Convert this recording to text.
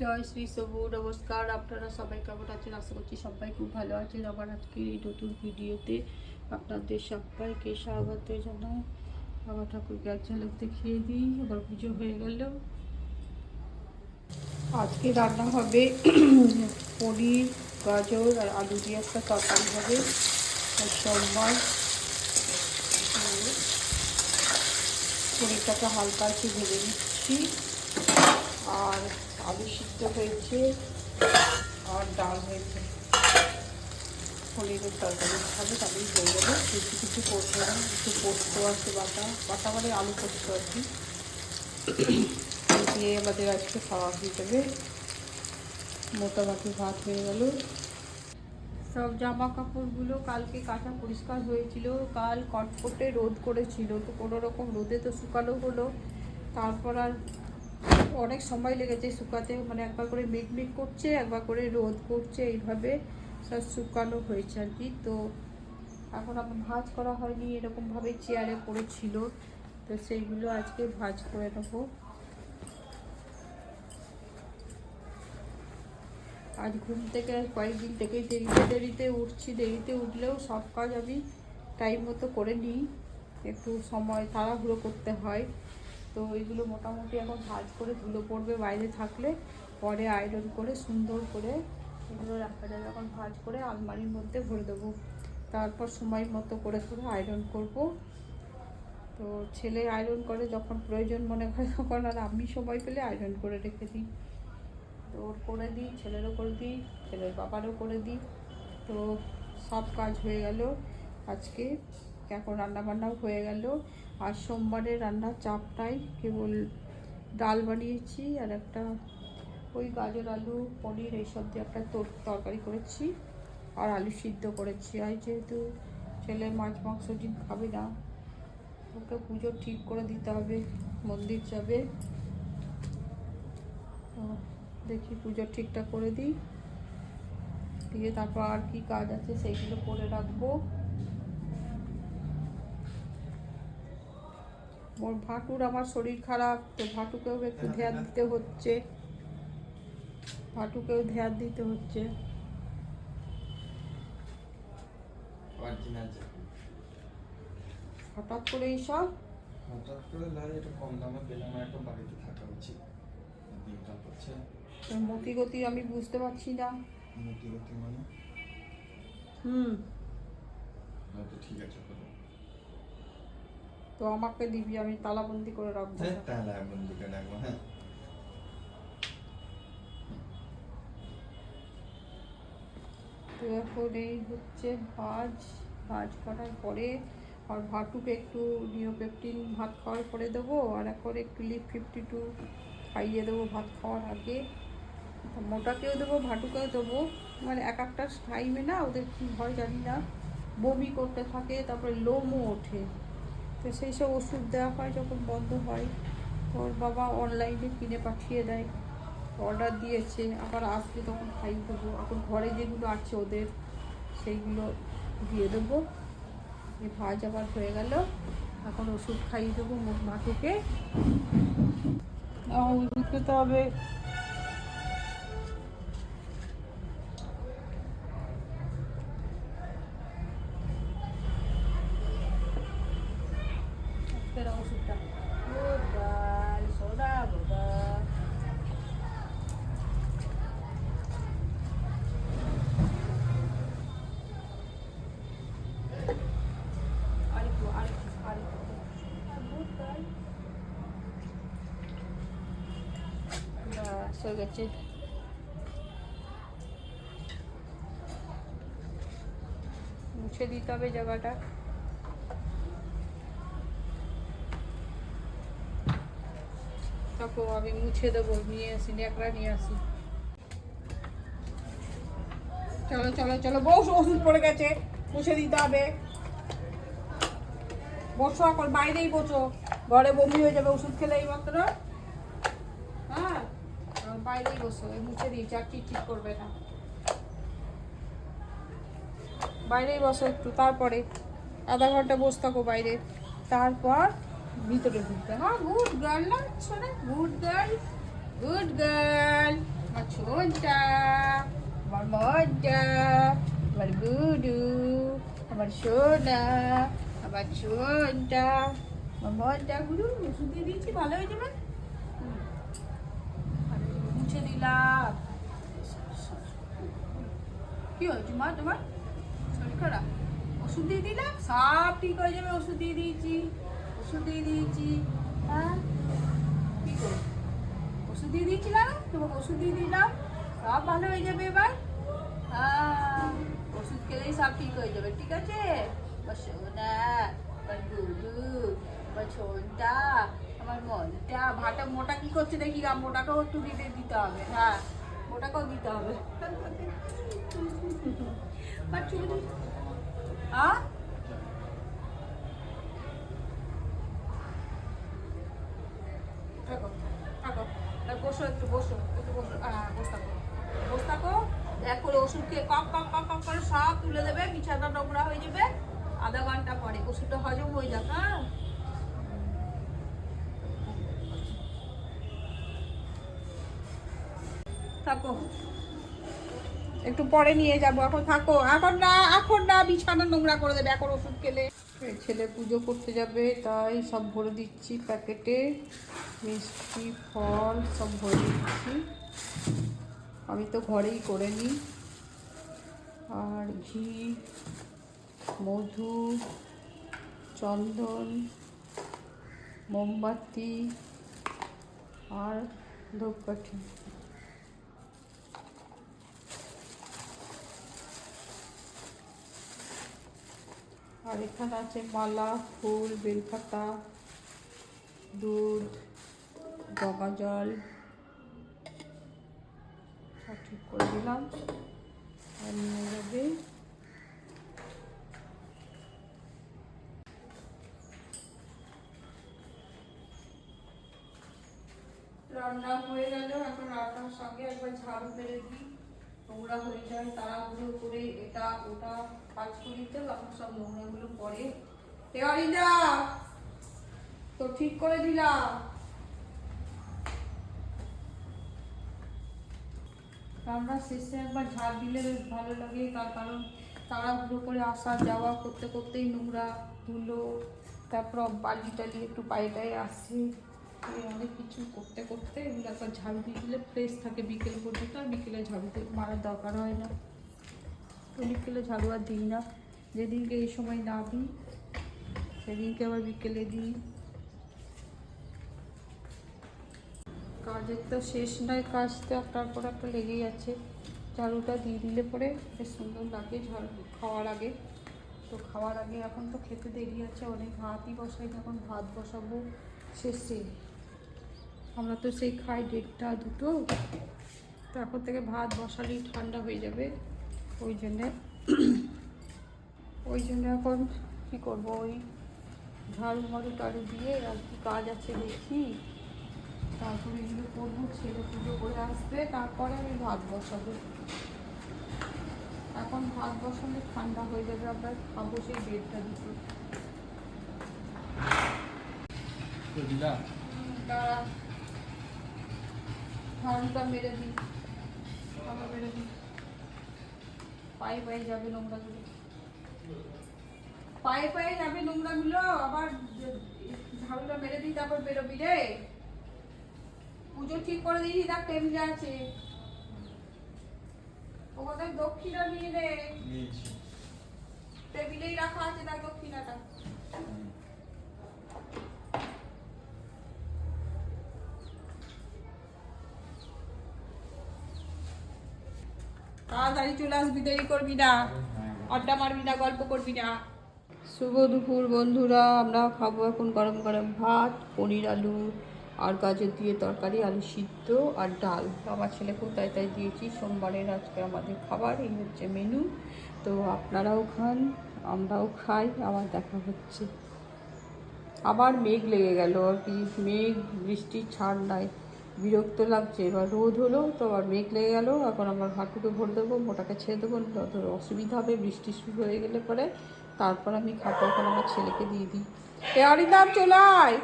জয় শ্রী সবু, নমস্কার। আপনারা সবাই কেমন আছেন? আশা করছি সবাই খুব ভালো আছেন। আবার আজকে এই নতুন ভিডিওতে আপনাদের সবাইকে স্বাগত জানাই। বাবা ঠাকুরকে এক ঝলক দেখিয়ে দিই আবার পুজো হয়ে গেল। আজকে রান্না হবে পনির, গাজর আর আলু দিয়ে একটা তরকারি হবে। আর সোমবার পনিরটাকে হালকা একটু ভেজে নিচ্ছি। আর আলু সিদ্ধ হয়েছে আর ডাল হয়েছে। পনিরের তরকারি খাবে তাহলেই হয়ে যাবে কিছু কিছু করব না, একটু পোস্ত আছে, বাটা। বাটা মানে আলু পোস্ত আর কি। দিয়ে আমাদের আজকে খাওয়া হয়ে যাবে। মোটামুটি ভাত হয়ে গেল। সব জামা কাপড়গুলো কালকে কাঁচা পরিষ্কার হয়েছিল। কাল কটকটে রোদ করেছিল, তো কোনো রকম রোদে তো শুকানো হলো। তারপর আর অনেক সময় লেগেছে শুকাতে মানে একবার করে মেঘ করছে, একবার করে রোদ করছে, এইভাবে সব শুকানো হয়েছে আর কি। তো এখন আমার ভাজ করা হয়নি, এরকমভাবে চেয়ারে পড়েছিল। তো সেইগুলো আজকে ভাজ করে নেব। আজ ঘুম থেকে কয়েকদিন থেকে দেরিতে দেরিতে উঠছি। দেরিতে উঠলেও সব কাজ আমি টাইম মতো করে নিই। একটু সময়, তাড়াহুড়ো করতে হয়। তো এইগুলো মোটামুটি এখন ভাজ করে ধুলো পড়বে বাইরে থাকলে, পরে আয়রন করে সুন্দর করে এগুলো রাখা যাবে এখন ভাজ করে আলমারির মধ্যে ভরে দেবো। তারপর সময় মতো করে করে আয়রন করব। তো ছেলে আয়রন করে যখন প্রয়োজন মনে হয় তখন আর আমি সময় পেলে আয়রন করে রেখে দিই। তো ওর করে দিই, ছেলেরও করে দিই, ছেলের বাবারও করে দিই। তো সব কাজ হয়ে গেল আজকে। এখন রান্নাবান্নাও হয়ে গেল। আর সোমবারের রান্নার চাপটাই কেবল ডাল বানিয়েছি আর একটা ওই গাজর, আলু, পনির এইসব দিয়ে একটা তর- তরকারি করেছি আর আলু সিদ্ধ করেছি। আর যেহেতু ছেলে মাছ, মাংস ডিম খাবে না, ওকে পুজো ঠিক করে দিতে হবে, মন্দির যাবে। দেখি পুজো ঠিকঠাক করে দিই। দিয়ে তারপর আর কি কাজ আছে সেইগুলো করে রাখব। মোর ভাটুর আমার শরীর খারাপ তো ভাটুকেও একটু ধ্যান দিতে হচ্ছে। ভাটুকেও ধ্যান দিতে হচ্ছে। হঠাৎ করে এইসব হঠাৎ করে লাগে এটা কম দামে একটা বাড়িতে থাকা উচিত। দিনকাল করছে মতি গতি আমি বুঝতে পারছি না। মোটি গতি মানে? হুম। ঠিক আছে তো আমাকে দিবি আমি তালাবন্দি করে রাখব। হ্যাঁ তাহলে এখন দিকে রাখব হ্যাঁ। তো এখন এই হচ্ছে ভাজ ভাজ করার পরে আর ভাটুকে একটু নিওপেপটিন ভাত খাওয়ার পরে দেবো আর এখন একটু লিপ ফিফটি টু খাইয়ে দেবো ভাত খাওয়ার আগে। মোটাকেও দেবো ভাটুকেও দেবো। মানে এক একটা টাইমে না ওদের কী হয় জানি না বমি করতে থাকে তারপরে লোমও ওঠে। তো সেই সব ওষুধ দেওয়া হয় যখন বন্ধ হয়, ওর বাবা অনলাইনে কিনে পাঠিয়ে দেয়। অর্ডার দিয়েছে, আবার আসলে তখন খাইয়ে দেবো। এখন ঘরে যেগুলো আছে ওদের, সেইগুলো দিয়ে দেবো। ভাজ আবার হয়ে গেল। এখন ওষুধ খাইয়ে দেবো মাঠুকে ওষুধ খেতে হবে। হয়ে গেছে। মুছে দিতে হবে জায়গাটা। তারপর আমি মুছে দেবো, নিয়ে আসি, ন্যাকড়া নিয়ে আসি। চলো চলো চলো বউ ওষুধ পড়ে গেছে, মুছে দিতে হবে। বসো, এখন বাইরেই বসো। ঘরে বমি হয়ে যাবে, ওষুধ খেলে এই মাত্র। বাইরেই বসো মুছে দিই আর চিট করবে না। বাইরেই বসো একটু, তারপরে আধা ঘণ্টা বসে থাকো বাইরে। তারপর ভিতরে ঢুকতে হ্যাঁ গুড গার্ল না, শোনা গুড গার্ল গুড গার্ল সোনটা আমার মনটা আমার গুডু আমার সোনা আমার সোনটা আমার মনটা গুরু ওষুধ দিয়ে দিয়েছি, ভালো হয়ে যাবে হুম। ভালো হয়ে যাবে, মুছে দিলাম কি হয়েছে মা তোমার? শরীর খারাপ? ওষুধ দিয়ে দিলাম সব ঠিক হয়ে যাবে, ওষুধ দিয়ে দিয়েছি। ওষুধ দিয়ে দিয়েছি। হ্যাঁ? কি করো ওষুধ দিয়ে দিয়েছিলাম তোমাকে ওষুধ দিয়ে দিলাম। সব ভালো হয়ে যাবে এবার। হ্যাঁ ওষুধ খেলেই সব ঠিক হয়ে যাবে, ঠিক আছে? গুডু আমার আমার ভাটা মোটা কি করছে দেখি মোটাকেও একটু দিতে হবে হ্যাঁ মোটাকেও দিতে হবে। হ্যাঁ একটু, বসো, একটু হ্যাঁ করে সব তুলে দেবে বিছানা নোংরা হয়ে যাবে, আধা ঘণ্টা পরে ওষুধটা হজম হয়ে যাক হ্যাঁ? থাকো। একটু পরে নিয়ে যাব, এখন থাকো। এখন না এখন না, বিছানা নোংরা করে দেবে, এখন ওষুধ খেলে। ছেলে পুজো করতে যাবে, তাই সব ভরে দিচ্ছি প্যাকেটে। মিষ্টি, ফল সব ভরে দিচ্ছি। আমি তো ঘরেই করে নিই। আর ঘি, মধু, চন্দন, মোমবাতি আর ধূপকাঠি। আর এখানে আছে, মালা, ফুল, বেলপাতা, দুধ গঙ্গা জল, সব ঠিক করে দিলাম। আর নিয়ে যাবে। রান্না হয়ে গেল, এখন রান্নার সঙ্গে একবার ঝাড়ু মেরে দিই। নোংরা হয়ে যায়, তাড়াহুড়ো করে এটা ওটা কাজ করি তো এখন সব নোংরাগুলো পরে অরিন্দা তো ঠিক করে দিলাম। রান্না শেষে একবার ঝাড় দিলে বেশ ভালো লাগে, তার কারণ তাড়াহুড়ো করে আসা যাওয়া করতে করতেই নোংরা ধুলো, তারপর বালি টালি একটু পায়ে টায়ে আসছে অনেক কিছু করতে করতে এগুলো একবার ঝাড়ু দিয়ে দিলে ফ্রেশ থাকে বিকেল পর্যন্ত আর বিকেলে ঝাড়ু মারার দরকার হয় না। তো বিকেলে ঝাড়ু আর দিই না। যেদিনকে এই সময় না দিই, সেদিনকে আবার বিকেলে দিই। কাজের তো শেষ নয় কাজ তো একটার পর একটা লেগেই আছে। ঝাড়ুটা দিয়ে দিলে পরে বেশ সুন্দর লাগে ঝাড়ু খাওয়ার আগে। তো খাওয়ার আগে এখন তো খেতে দেরি আছে, অনেক ভাতই বসাই এখন ভাত বসাবো শেষে। আমরা তো সেই খাই দেড়টা দুটো। তো এখন থেকে ভাত বসালেই ঠান্ডা হয়ে যাবে। ওই জন্যে ওই জন্য এখন কী করব? ওই ঝাড়ু মারু টাড়ু দিয়ে আর কি কাজ আছে দেখি। তারপরে এগুলো করব ছেলে পুজো করে আসবে তারপরে আমি ভাত বসাবো। এখন ভাত বসালে ঠান্ডা হয়ে যাবে আমরা খাব সেই দেড়টা দুটো। দাঁড়া। ঝাড়ুটা মেরে দিই। আবার মেরে দিই। পায়ে পায়ে যাবে নোংরাগুলো। পায়ে পায়ে যাবে নোংরাগুলো আবার ঝাড়ুটা মেরে দিই তারপর বেরোবি রে। পুজো ঠিক করে দিয়েছি তার টেবিলে আছে। ও কোথায়? দক্ষিণা নিয়ে রে টেবিলেই রাখা আছে তার দক্ষিণাটা। তাড়াতাড়ি চলে আসবি, দেরি করবি না। আড্ডা মারবি না, গল্প করবি না। শুভ দুপুর বন্ধুরা, আমরা খাব এখন গরম গরম ভাত, পনির আলু, আর গাজর দিয়ে তরকারি, আলু সিদ্ধ আর ডাল। আমার ছেলেকেও তাই তাই দিয়েছি, সোমবারের আজকে আমাদের খাবার, এই হচ্ছে মেনু তো আপনারাও খান, আমরাও খাই, আবার দেখা হচ্ছে। আবার মেঘ লেগে গেল, আর কি, মেঘ বৃষ্টির ছাড় নাই। বিরক্ত লাগছে। এবার রোদ হলো, তো আবার মেঘ লেগে গেল। এখন আমার হাঁটুকে ভরে দেবো, মোটাকে ছেড়ে দেবো। যত অসুবিধা হবে, বৃষ্টি শুরু হয়ে গেলে পরে। তারপর আমি খাব, এখন আমার ছেলেকে দিয়ে দিই। এ অরিদাম চলে আয়।